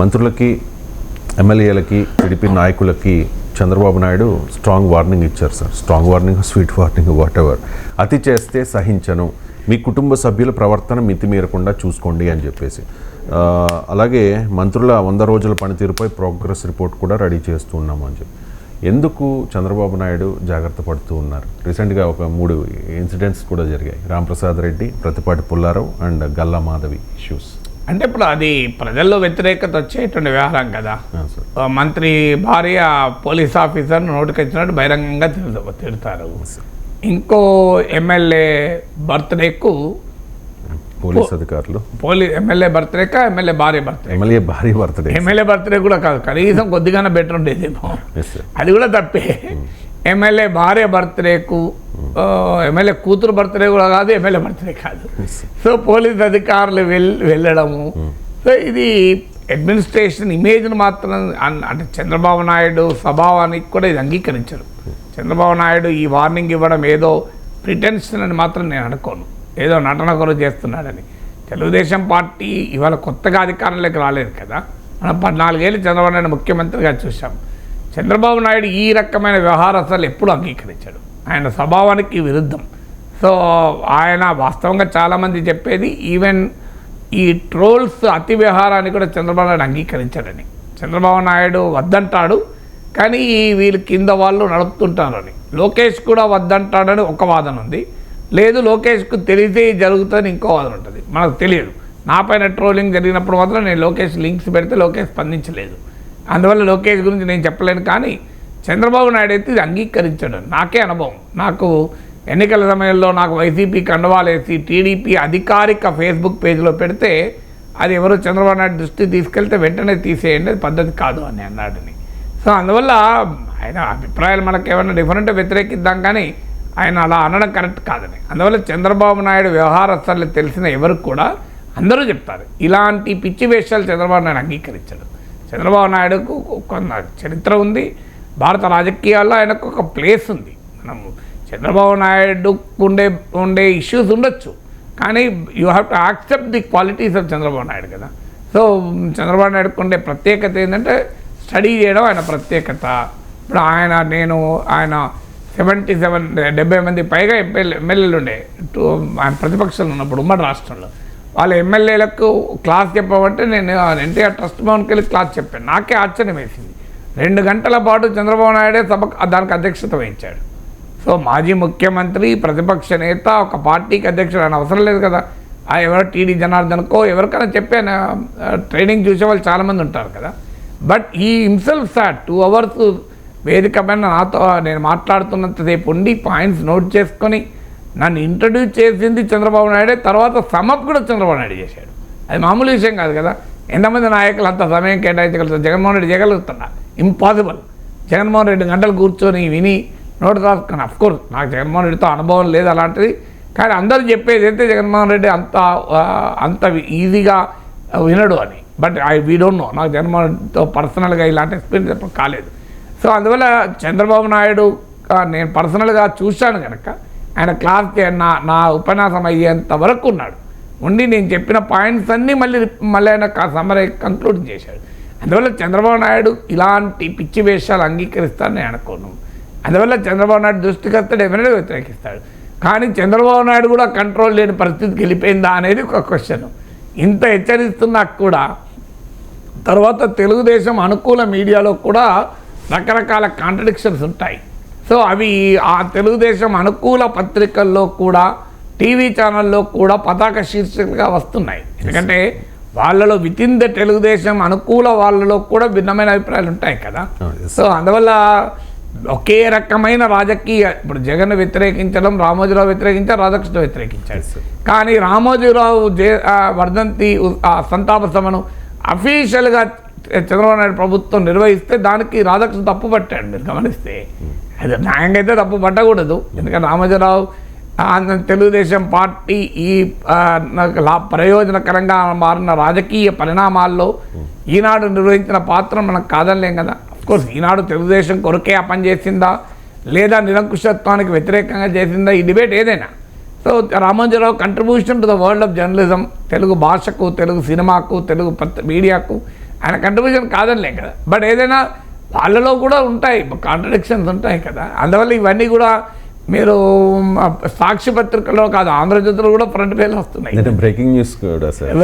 మంత్రులకి ఎమ్మెల్యేలకి టీడీపీ నాయకులకి Chandrababu Naidu strong warning ఇచ్చారు sir. Strong warning sweet warning whatever అతి చేస్తే సహించను. మీ కుటుంబ సభ్యుల ప్రవర్తన మితిమీరకుండా చూసుకోండి అని చెప్పేసి. అలాగే మంత్రుల వంద రోజుల పనితీరుపై ప్రోగ్రెస్ రిపోర్ట్ కూడా రెడీ చేస్తూ ఉన్నాము అని చెప్పి. ఎందుకు చంద్రబాబు నాయుడు జాగ్రత్త పడుతూ ఉన్నారు? రీసెంట్గా ఒక మూడు ఇన్సిడెంట్స్ కూడా జరిగాయి. Ramprasad Reddy Prathipati Pullarao and Galla Madhavi issues. అంటే ఇప్పుడు అది ప్రజల్లో వ్యతిరేకత వచ్చేటువంటి వ్యవహారం కదా. మంత్రి భార్య పోలీస్ ఆఫీసర్ నోటికి వచ్చినట్టు బహిరంగంగా తిడత- తిడతారు. ఇంకో ఎమ్మెల్యే బర్త్డేకు పోలీస్ అధికారులు. పోలీ ఎమ్మెల్యే బర్త్డేకా ఎమ్మెల్యే భార్య బర్త్డే? ఎమ్మెల్యే భారీ బర్త్డే. ఎమ్మెల్యే బర్త్డే కూడా కాదు కనీసం కొద్దిగానే బెటర్ ఉండేదేమో. సార్ అది కూడా తప్పే. ఎమ్మెల్యే భార్య బర్త్డేకు ఆ, ఎమ్మెల్యే కూతురు బర్త్డే కూడా కాదు ఎమ్మెల్యే బర్త్డే కాదు. సో పోలీస్ అధికారులు వెల్ వెళ్ళడము. సో ఇది అడ్మినిస్ట్రేషన్ ఇమేజ్ని మాత్రం అన్- అంటే చంద్రబాబు నాయుడు స్వభావానికి కూడా ఇది అంగీకరించరు. చంద్రబాబు నాయుడు ఈ వార్నింగ్ ఇవ్వడం ఏదో ప్రిటెన్షన్ అని మాత్రం నేను అనుకోను. ఏదో నటన కొరకు చేస్తున్నాడని. తెలుగుదేశం పార్టీ ఇవాళ కొత్తగా అధికారంలోకి రాలేదు కదా. మనం పద్నాలుగేళ్ళు చంద్రబాబు నాయుడు ముఖ్యమంత్రిగా చూసాం చంద్రబాబు నాయుడు ఈ రకమైన వ్యవహారస్తులు ఎప్పుడు అంగీకరించాడు. ఆయన స్వభావానికి విరుద్ధం. సో ఆయన వాస్తవంగా చాలామంది చెప్పేది ఈవెన్ ఈ ట్రోల్స్ అతి వ్యవహారాన్ని కూడా చంద్రబాబు నాయుడు అంగీకరించాడని. చంద్రబాబు నాయుడు వద్దంటాడు కానీ వీళ్ళు కింద వాళ్ళు నడుపుతుంటారని లోకేష్ కూడా వద్దంటాడని ఒక వాదన ఉంది. లేదు లోకేష్కు తెలిసే జరుగుతుందని ఇంకో వాదన ఉంటుంది. మనకు తెలియదు. నా పైన ట్రోలింగ్ జరిగినప్పుడు మాత్రం నేను లోకేష్ లింక్స్ పెడితే లోకేష్ స్పందించలేదు. అందువల్ల లోకేష్ గురించి నేను చెప్పలేను కానీ చంద్రబాబు నాయుడు అయితే ఇది అంగీకరించడు. నాకే అనుభవం. నాకు ఎన్నికల సమయంలో నాకు వైసీపీ కండవాలేసి టీడీపీ అధికారిక ఫేస్బుక్ పేజ్లో పెడితే అది ఎవరు చంద్రబాబు నాయుడు దృష్టి తీసుకెళ్తే వెంటనే తీసేయండి అది పద్ధతి కాదు అని అన్నాడని సో అందువల్ల ఆయన అభిప్రాయాలు మనకు ఏమైనా డిఫరెంట్ వ్యతిరేకిద్దాం కానీ ఆయన అలా అనడం కరెక్ట్ కాదని. అందువల్ల చంద్రబాబు నాయుడు వ్యవహారస్తులు తెలిసిన ఎవరికి కూడా అందరూ చెప్తారు ఇలాంటి పిచ్చి వేషాలు చంద్రబాబు నాయుడు అంగీకరించడు. చంద్రబాబు నాయుడుకు కొంత చరిత్ర ఉంది భారత రాజకీయాల్లో ఆయనకు ఒక ప్లేస్ ఉంది. మనం చంద్రబాబు నాయుడు ఉండే ఉండే ఇష్యూస్ ఉండొచ్చు. కానీ you have to accept the qualities of Chandrababu Naidu కదా. సో చంద్రబాబు నాయుడుకు ఉండే ప్రత్యేకత ఏంటంటే స్టడీ చేయడం ఆయన ప్రత్యేకత. ఇప్పుడు ఆయన నేను ఆయన సెవెంటీ సెవెన్ డెబ్బై మంది పైగా ఎమ్మెల్యే ఎమ్మెల్యేలు ఉండే. టూ ఆయన ప్రతిపక్షంలో ఉన్నప్పుడు ఉమ్మడి రాష్ట్రంలో. వాళ్ళ ఎమ్మెల్యేలకు క్లాస్ చెప్పమంటే నేను ఎన్టీఆర్ ట్రస్ట్ భవన్కి వెళ్ళి క్లాస్ చెప్పాను. నాకే ఆశ్చర్యం వేసింది. రెండు గంటల పాటు చంద్రబాబు నాయుడే సభ దానికి అధ్యక్షత వహించాడు. సో మాజీ ముఖ్యమంత్రి ప్రతిపక్ష నేత ఒక పార్టీకి అధ్యక్షుడు అని అవసరం లేదు కదా. ఆ ఎవరో టీడీ జనార్దన్కో ఎవరికైనా చెప్పే ట్రైనింగ్ చూసే వాళ్ళు చాలామంది ఉంటారు కదా. బట్ ఈ హిమ్సెల్ఫ్ సార్ టూ అవర్స్ వేదిక పైన నాతో నేను మాట్లాడుతున్నంతసేపు ఉండి పాయింట్స్ నోట్ చేసుకొని నన్ను ఇంట్రడ్యూస్ చేసింది చంద్రబాబు నాయుడే తర్వాత సమప్ కూడా చంద్రబాబు నాయుడు చేశాడు. అది మామూలు విషయం కాదు కదా. ఎంతమంది నాయకులు అంత సమయం కేటాయించగలుగుతారు? జగన్మోహన్ రెడ్డి చేయగలుగుతున్నా ఇంపాసిబుల్ జగన్మోహన్ రెడ్డి గంటలు కూర్చొని విని నోటు రాసుకుని అఫ్కోర్స్ నాకు జగన్మోహన్ రెడ్డితో అనుభవం లేదు అలాంటిది. కానీ అందరూ చెప్పేది అయితే జగన్మోహన్ రెడ్డి అంత అంత ఈజీగా వినడు అని. But I we don't know నాకు జగన్మోహన్ రెడ్డితో పర్సనల్గా ఇలాంటి ఎక్స్పీరియన్స్ ఎప్పుడు కాలేదు. సో అందువల్ల చంద్రబాబు నాయుడు నేను పర్సనల్గా చూశాను కనుక ఆయన క్లాస్కి నా నా ఉపన్యాసం అయ్యేంత వరకు ఉన్నాడు. ఉండి నేను చెప్పిన పాయింట్స్ అన్నీ మళ్ళీ మళ్ళీ ఆయన సమరే కంక్లూడ్ చేశాడు. అందువల్ల చంద్రబాబు నాయుడు ఇలాంటి పిచ్చి వేషాలు అంగీకరిస్తారని నేను అనుకోను. అందువల్ల చంద్రబాబు నాయుడు దృష్టికర్త డెఫినెట్గా వ్యతిరేకిస్తాడు? కానీ చంద్రబాబు నాయుడు కూడా కంట్రోల్ లేని పరిస్థితికి వెళ్ళిపోయిందా అనేది ఒక క్వశ్చన్ ఇంత హెచ్చరిస్తున్నా కూడా తర్వాత తెలుగుదేశం అనుకూల మీడియాలో కూడా రకరకాల కాంట్రడిక్షన్స్ ఉంటాయి. సో అవి ఆ తెలుగుదేశం అనుకూల పత్రికల్లో కూడా టీవీ ఛానల్లో కూడా పతాక శీర్షికలుగా వస్తున్నాయి. ఎందుకంటే వాళ్ళలో విత్ ఇన్ ద తెలుగుదేశం అనుకూల వాళ్ళలో కూడా భిన్నమైన అభిప్రాయాలు ఉంటాయి కదా. Oh. సో అందువల్ల ఒకే రకమైన రాజకీయ ఇప్పుడు జగన్ వ్యతిరేకించడం రామోజీరావు వ్యతిరేకించారు రాధాకృష్ణ sir. కానీ రామోజీరావు జే వర్ధంతి సంతాప సభను అఫీషియల్గా చంద్రబాబు నాయుడు ప్రభుత్వం నిర్వహిస్తే దానికి రాధాకృష్ణ తప్పు పట్టాడు మీరు గమనిస్తే. అది న్యాయంగా అయితే తప్పు పట్టకూడదు. ఎందుకంటే రామోజీరావు తెలుగుదేశం పార్టీ ఈ ప్రయోజనకరంగా మారిన రాజకీయ పరిణామాల్లో ఈనాడు నిర్వహించిన పాత్ర మనకు కాదనలేం కదా. కోర్స్ ఈనాడు తెలుగుదేశం కొరకే ఆ పని చేసిందా? లేదా నిరంకుశత్వానికి వ్యతిరేకంగా చేసిందా? ఈ డిబేట్ ఏదైనా. So Ramoji Rao contribution to the world of journalism Telugu భాషకు తెలుగు సినిమాకు తెలుగు పత్ర మీడియాకు ఆయన కంట్రిబ్యూషన్ కాదనిలే కదా. బట్ ఏదైనా వాళ్ళలో కూడా ఉంటాయి కాంట్రడిక్షన్స్ ఉంటాయి కదా. అందువల్ల ఇవన్నీ కూడా మీరు సాక్షి పత్రికలో కాదు ఆంధ్రజ్యోతిలో కూడా ఫ్రంట్ పేర్లు వస్తున్నాయి. బ్రేకింగ్ న్యూస్ కూడా సార్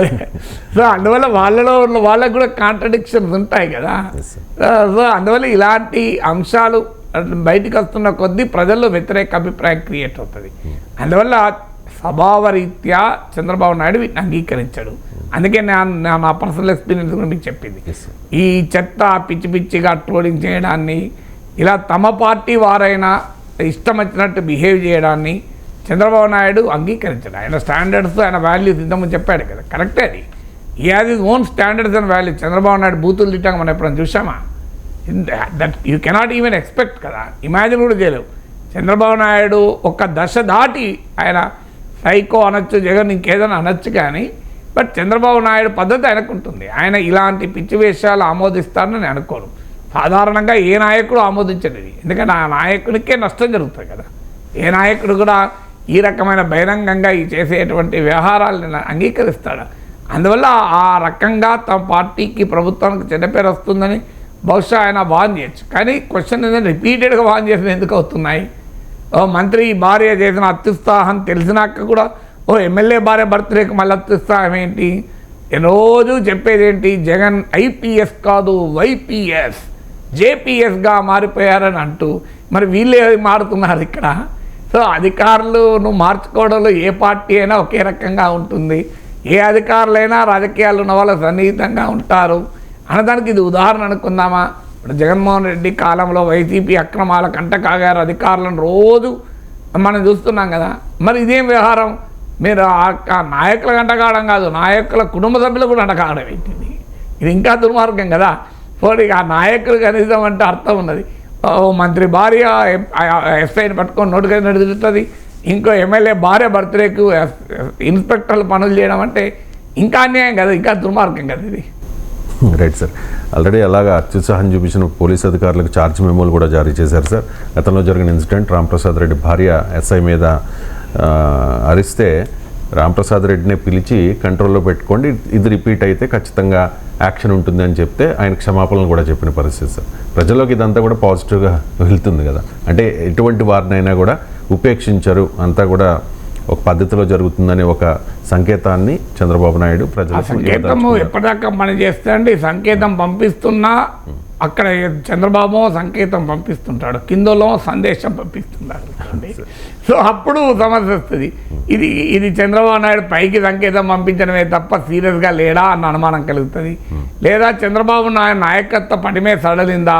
సో అందువల్ల వాళ్ళలో ఉన్న వాళ్ళకు కూడా కాంట్రడిక్షన్స్ ఉంటాయి కదా. సో అందువల్ల ఇలాంటి అంశాలు బయటికి వస్తున్న కొద్దీ ప్రజల్లో వ్యతిరేక అభిప్రాయం క్రియేట్ అవుతుంది. అందువల్ల స్వభావరీత్యా చంద్రబాబు నాయుడు వీటిని అంగీకరించాడు. అందుకే నేను నా- నా పర్సనల్ ఎక్స్పీరియన్స్ కూడా మీకు చెప్పింది. ఈ చెత్త పిచ్చి పిచ్చిగా ట్రోలింగ్ చేయడాన్ని ఇలా తమ పార్టీ వారైనా ఇష్టం వచ్చినట్టు బిహేవ్ చేయడాన్ని చంద్రబాబు నాయుడు అంగీకరించాడు. ఆయన స్టాండర్డ్స్ ఆయన వాల్యూస్ ఇంతకుముందు చెప్పాడు కదా. కరెక్టే అది? ఈ has his own standards and values Chandrababu Naidu బూతులు తిట్టాక మనం ఎప్పుడైనా చూసామా that you cannot even expect కదా. ఇమాజిన్ కూడా చేయలేవు. చంద్రబాబు నాయుడు ఒక దశ దాటి ఆయన సైకో అనొచ్చు జగన్ ఇంకేదైనా అనొచ్చు కానీ బట్ చంద్రబాబు నాయుడు పద్ధతి ఆయనకు ఉంటుంది ఆయన ఇలాంటి పిచ్చి వేషాలు ఆమోదిస్తారని నేను అనుకోను. సాధారణంగా ఏ నాయకుడు ఆమోదించండి ఎందుకంటే ఆ నాయకుడికే నష్టం జరుగుతుంది కదా. ఏ నాయకుడు కూడా ఈ రకమైన బహిరంగంగా ఈ చేసేటువంటి వ్యవహారాలను అంగీకరిస్తాడు? అందువల్ల ఆ రకంగా తమ పార్టీకి ప్రభుత్వానికి చెడ్డపేరు వస్తుందని బహుశా ఆయన వాన్ చేయొచ్చు. కానీ క్వశ్చన్ ఏంటంటే రిపీటెడ్గా వాన్ చేసిన ఎందుకు అవుతున్నాయి? ఓ మంత్రి భార్య చేసిన అత్యుత్సాహం తెలిసినాక కూడా ఓ ఎమ్మెల్యే భార్య బర్త్డేకి మళ్ళీ అత్యుత్సాహం ఏంటి? రోజు చెప్పేది ఏంటి? జగన్ ఐపీఎస్ కాదు వైపీఎస్. జేపీఎస్గా మారిపోయారని అంటూ మరి వీళ్ళే మారుతున్నారు ఇక్కడ. సో అధికారులు నువ్వు మార్చుకోవడంలో ఏ పార్టీ అయినా ఒకే రకంగా ఉంటుంది. ఏ అధికారులైనా రాజకీయాలు ఉన్న వాళ్ళు సన్నిహితంగా ఉంటారు. అనడానికి ఇది ఉదాహరణ అనుకుందామా? ఇప్పుడు జగన్మోహన్ రెడ్డి కాలంలో వైసీపీ అక్రమాల కంట కాగారు అధికారులను రోజు మనం చూస్తున్నాం కదా. మరి ఇదేం వ్యవహారం? మీరు ఆ- నాయకుల కంటకావడం కాదు నాయకుల కుటుంబ సభ్యులు కూడా అంటకావడం ఇది ఇంకా దుర్మార్గం కదా. పోనీ ఆ నాయకులు కనీసం అంటే అర్థం ఉన్నది. ఓ మంత్రి భార్య ఎస్ఐని పట్టుకొని నోటుగా నడుచుతుంది ఇంకో ఎమ్మెల్యే భార్య బర్త్డేకు ఇన్స్పెక్టర్లు పనులు చేయడం అంటే ఇంకా అన్యాయం కదా ఇంకా దుర్మార్గం కదా ఇది. Right sir. ఆల్రెడీ అలాగా అత్యుత్సాహం చూపించిన పోలీస్ అధికారులకు ఛార్జ్ మెమోలు కూడా జారీ చేశారు సార్. గతంలో జరిగిన ఇన్సిడెంట్ రాంప్రసాద్ రెడ్డి భార్య ఎస్ఐ మీద అరిస్తే రాంప్రసాద్ రెడ్డిని పిలిచి కంట్రోల్లో పెట్టుకోండి. ఇది రిపీట్ అయితే ఖచ్చితంగా యాక్షన్ ఉంటుంది అని చెప్తే ఆయన క్షమాపణలు కూడా చెప్పిన పరిస్థితి సార్. ప్రజల్లోకి ఇదంతా కూడా పాజిటివ్గా వెళ్తుంది కదా. అంటే ఎటువంటి వారినైనా కూడా ఉపేక్షించరు. అంతా కూడా ఒక పద్ధతిలో జరుగుతుందనే ఒక సంకేతాన్ని చంద్రబాబు నాయుడు ఆ ప్రజలకు సంకేతము. ఎప్పటిదాకా పని చేస్తే అండి సంకేతం పంపిస్తున్నా అక్కడ చంద్రబాబు సంకేతం పంపిస్తుంటాడు. కిందలో సందేశం పంపిస్తున్నాడు. సో అప్పుడు సమస్య వస్తుంది. ఇది ఇది చంద్రబాబు నాయుడు పైకి సంకేతం పంపించడమే తప్ప సీరియస్గా లేడా అన్న అనుమానం కలుగుతుంది. లేదా చంద్రబాబు నాయుడు నాయకత్వ పటిమే సడలిందా?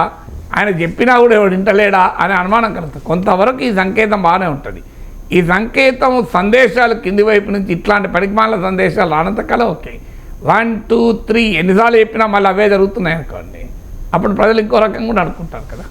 ఆయన చెప్పినా కూడా ఎవడు వింటలేడా అనే అనుమానం కలుగుతుంది. కొంతవరకు ఈ సంకేతం బాగానే ఉంటుంది. ఈ సంకేతం సందేశాలు కింది వైపు నుంచి ఇట్లాంటి పరిమాణాల సందేశాలు రానంతకాలం ఓకే. వన్ టూ త్రీ ఎన్నిసార్లు చెప్పినా మళ్ళీ అవే జరుగుతున్నాయి అనుకోండి. అప్పుడు ప్రజలు ఇంకో రకంగా కూడా అనుకుంటారు కదా.